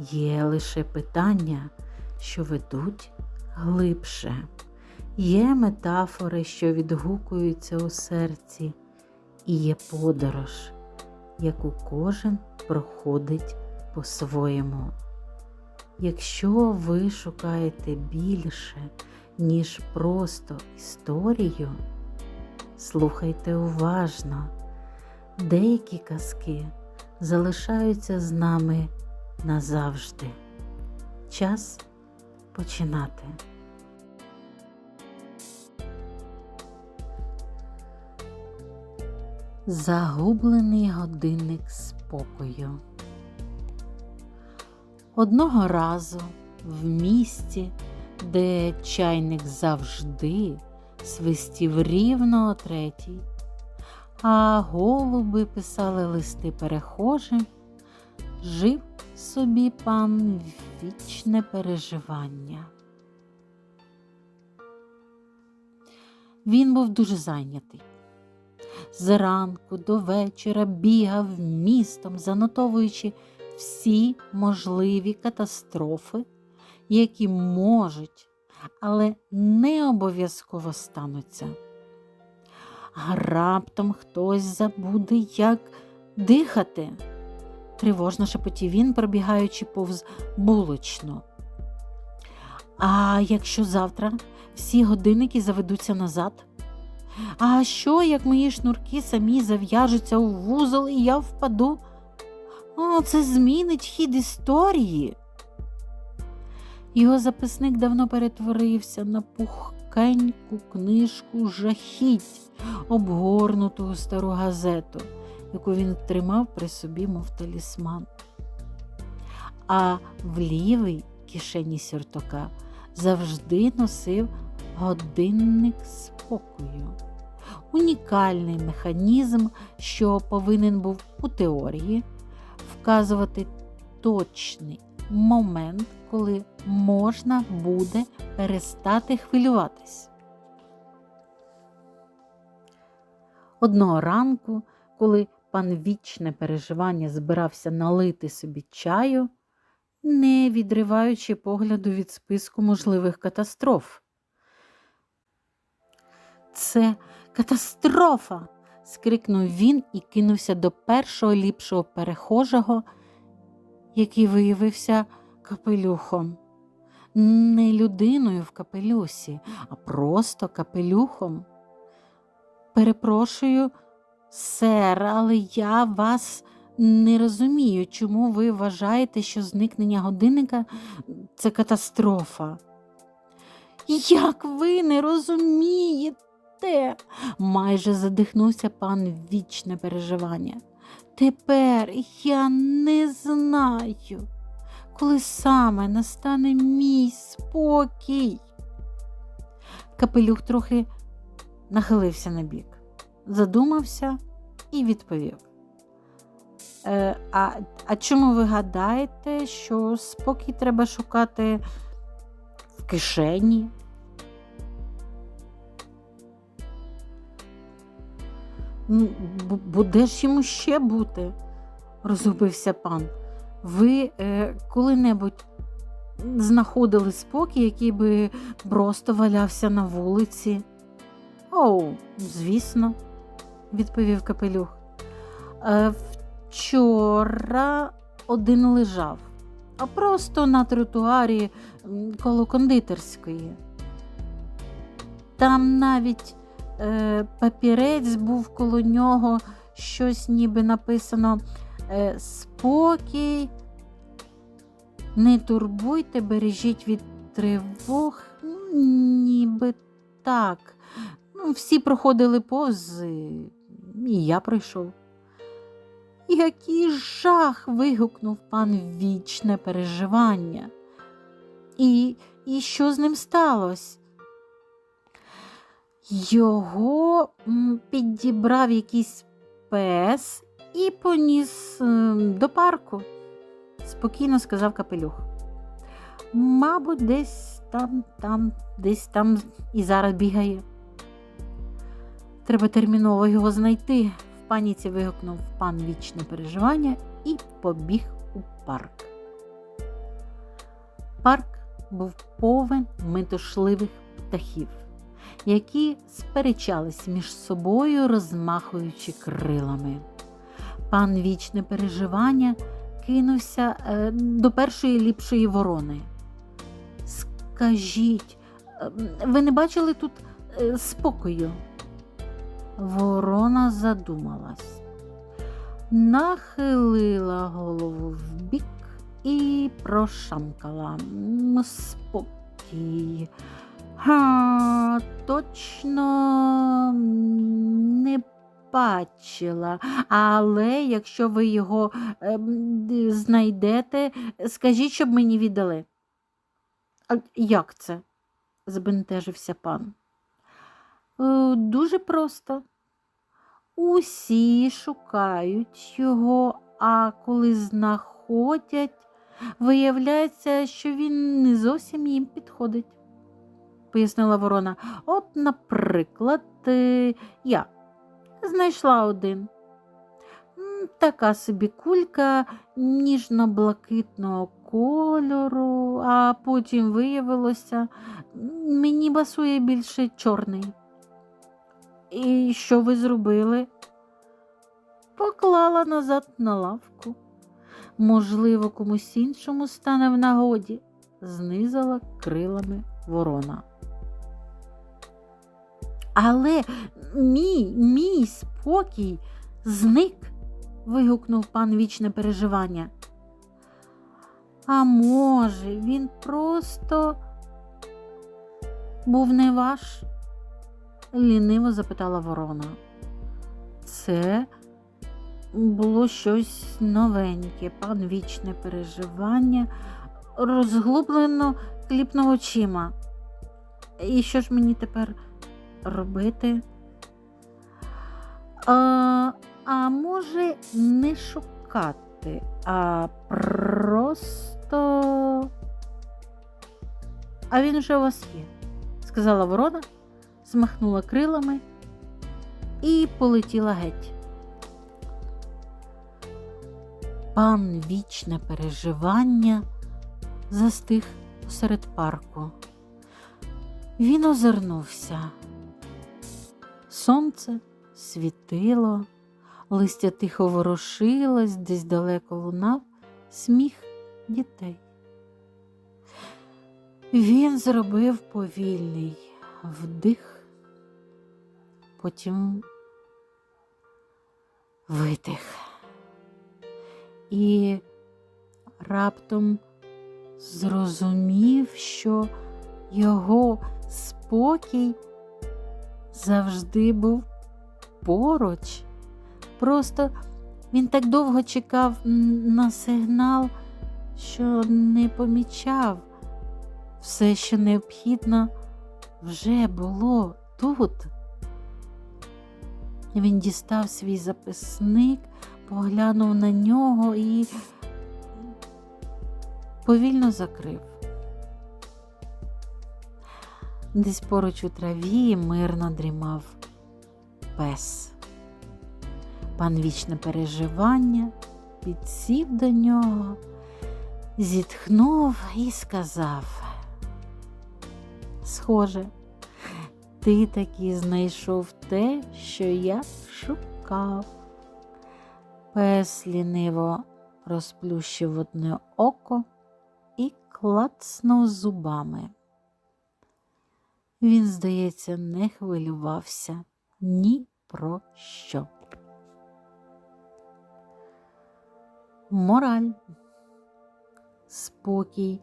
є лише питання, що ведуть глибше, є метафори, що відгукуються у серці, і є подорож, яку кожен проходить по-своєму. Якщо ви шукаєте більше, ніж просто історію, слухайте уважно. Деякі казки залишаються з нами назавжди. Час починати. Загублений годинник спокою. Одного разу в місті, де чайник завжди свистів рівно о третій, а голуби писали листи перехожим, жив собі пан вічне переживання. Він був дуже зайнятий. Зранку до вечора бігав містом, занотовуючи всі можливі катастрофи, які можуть, але не обов'язково стануться. А раптом хтось забуде, як дихати. Тривожно шепотів він, пробігаючи повз булочну. А якщо завтра всі годинники заведуться назад? А що, як мої шнурки самі зав'яжуться у вузол і я впаду? О, це змінить хід історії. Його записник давно перетворився на пухкеньку книжку жахіть, обгорнуту стару газету, яку він тримав при собі, мов талісман. А в лівій кишені сюртока завжди носив годинник спокою. Унікальний механізм, що повинен був у теорії вказувати точний момент, коли можна буде перестати хвилюватись. Одного ранку, коли пан вічне переживання збирався налити собі чаю, не відриваючи погляду від списку можливих катастроф. Це катастрофа. скрикнув він і кинувся до першого ліпшого перехожого, який виявився капелюхом. Не людиною в капелюсі, а просто капелюхом. Перепрошую, сер, але я вас не розумію, чому ви вважаєте, що зникнення годинника це катастрофа. Як ви не розумієте? майже задихнувся пан вічне переживання. Тепер я не знаю, коли саме настане мій спокій. Капелюх трохи нахилився на бік, задумався і відповів. Е, а, а чому ви гадаєте, що спокій треба шукати в кишені? Ну, буде ж йому ще бути, розгубився пан. Ви е, коли-небудь знаходили спокій, який би просто валявся на вулиці? Оу, звісно, відповів капелюх. Е, вчора один лежав, а просто на тротуарі коло кондитерської. Там навіть е, папірець був коло нього, щось ніби написано е, спокій, не турбуйте, бережіть від тривог, ну, ніби так. Ну, Всі проходили повз, і я пройшов. Який жах. вигукнув пан вічне переживання. І, І що з ним сталося? Його підібрав якийсь пес і поніс ем, до парку, спокійно сказав капелюх. Мабуть, десь там, там, десь там і зараз бігає. Треба терміново його знайти, в паніці вигукнув пан вічне переживання і побіг у парк. Парк був повен метушливих птахів, які сперечались між собою, розмахуючи крилами. Пан вічне переживання кинувся е, до першої ліпшої ворони. Скажіть, е, ви не бачили тут е, спокою? Ворона задумалась, нахилила голову вбік і прошамкала спокій. Га, точно не бачила, але якщо ви його д- знайдете, скажіть, щоб мені віддали. А як це? збентежився пан. «Е, Дуже просто. Усі шукають його, а коли знаходять, виявляється, що він не зовсім їм підходить, пояснила ворона. От, наприклад, е, я знайшла один. Така собі кулька ніжно-блакитного кольору, а потім виявилося, мені басує більше чорний. І що ви зробили? Поклала назад на лавку. Можливо, комусь іншому стане в нагоді, знизала крилами ворона. Але мій, мій спокій зник, вигукнув пан вічне переживання. А може, він просто був не ваш? Ліниво запитала ворона. Це було щось новеньке, пан вічне переживання, розглублено кліпнув очима. І що ж мені тепер робити? А, а може, не шукати, а просто. А він вже у вас є, сказала ворона, змахнула крилами і полетіла геть. Пан вічне переживання застиг посеред парку. Він озирнувся. Сонце світило, листя тихо ворушилось, десь далеко лунав сміх дітей. Він зробив повільний вдих, потім видих і раптом зрозумів, що його спокій завжди був поруч. Просто він так довго чекав на сигнал, що не помічав. Все, що необхідно, вже було тут. Він дістав свій записник, поглянув на нього і повільно закрив. Десь поруч у траві мирно дрімав пес. Пан вічне переживання підсів до нього, зітхнув і сказав: Схоже, ти таки знайшов те, що я шукав. Пес ліниво розплющив одне око і клацнув зубами. Він, здається, не хвилювався ні про що. Мораль. Спокій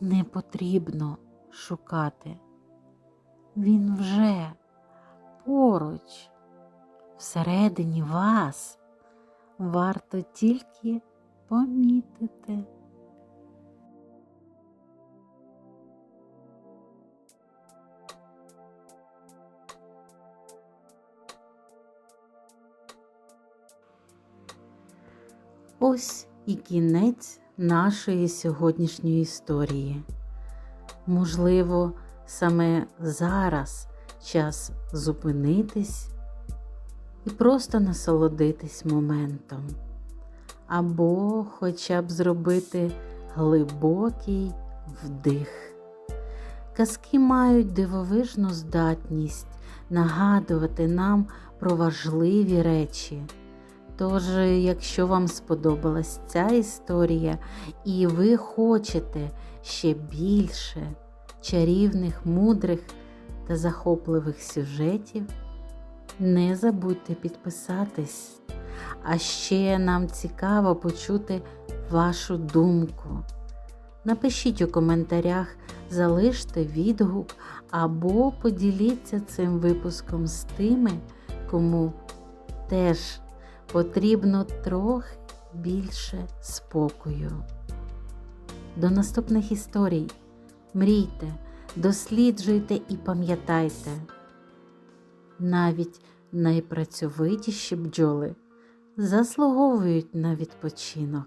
не потрібно шукати. Він вже поруч, всередині вас. варто тільки помітити. Ось і кінець нашої сьогоднішньої історії. Можливо, саме зараз час зупинитись і просто насолодитись моментом, або хоча б зробити глибокий вдих. Казки мають дивовижну здатність нагадувати нам про важливі речі. Тож, якщо вам сподобалась ця історія і ви хочете ще більше чарівних, мудрих та захопливих сюжетів, не забудьте підписатись. А ще нам цікаво почути вашу думку. Напишіть у коментарях, залиште відгук або поділіться цим випуском з тими, кому теж потрібно трохи більше спокою. До наступних історій. Мрійте, досліджуйте і пам'ятайте. Навіть найпрацьовитіші бджоли заслуговують на відпочинок.